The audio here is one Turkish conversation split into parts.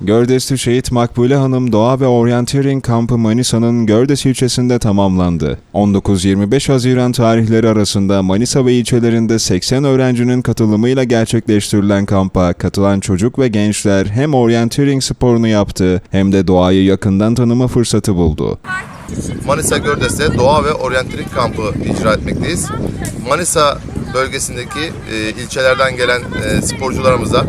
Gördesli Şehit Makbule Hanım Doğa ve Orienteering Kampı Manisa'nın Gördes ilçesinde tamamlandı. 19-25 Haziran tarihleri arasında Manisa ve ilçelerinde 80 öğrencinin katılımıyla gerçekleştirilen kampa katılan çocuk ve gençler hem Orienteering sporunu yaptı hem de doğayı yakından tanıma fırsatı buldu. Manisa Gördes'te doğa ve oryantalik kampı icra etmekteyiz. Manisa bölgesindeki e, ilçelerden gelen e, sporcularımıza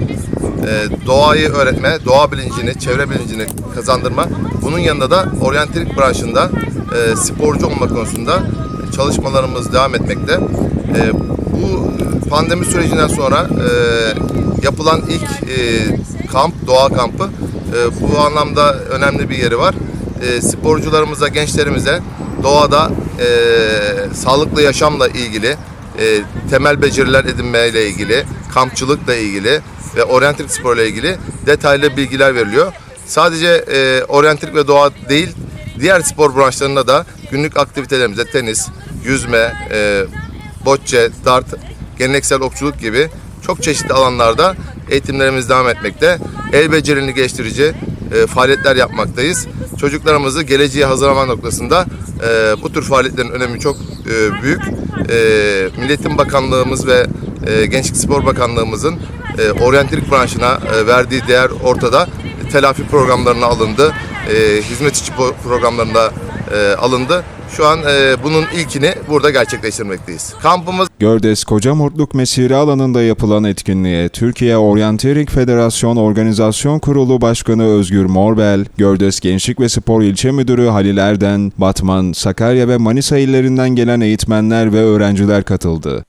e, doğayı öğretme, doğa bilincini, çevre bilincini kazandırma. Bunun yanında da oryantalik branşında e, sporcu olma konusunda çalışmalarımız devam etmekte. E, bu pandemi sürecinden sonra e, yapılan ilk kamp, doğa kampı bu anlamda önemli bir yeri var e, sporcularımıza, gençlerimize doğada sağlıklı yaşamla ilgili, temel beceriler edinmeyle ilgili, kampçılıkla ilgili ve oryantik sporla ilgili detaylı bilgiler veriliyor. Sadece e, oryantik ve doğa değil, diğer spor branşlarında da günlük aktivitelerimize tenis, yüzme, e, bocce, dart, geleneksel okçuluk gibi çok çeşitli alanlarda eğitimlerimiz devam etmekte. El becerini geliştirici e, faaliyetler yapmaktayız. Çocuklarımızı geleceğe hazırlama noktasında e, bu tür faaliyetlerin önemi çok e, büyük. E, Milletin Bakanlığımız ve e, Gençlik Spor Bakanlığımızın e, oryantalik branşına e, verdiği değer ortada. Telafi programlarına alındı. E, hizmet içi pro- programlarına e, alındı. Şu an e, bunun ilkini burada gerçekleştirmekteyiz. Kampımız Gördes Kocamurtluk Mesire alanında yapılan etkinliğe Türkiye Orienteering Federasyon Organizasyon Kurulu Başkanı Özgür Morbel, Gördes Gençlik ve Spor İlçe Müdürü Halil Erden, Batman, Sakarya ve Manisa illerinden gelen eğitmenler ve öğrenciler katıldı.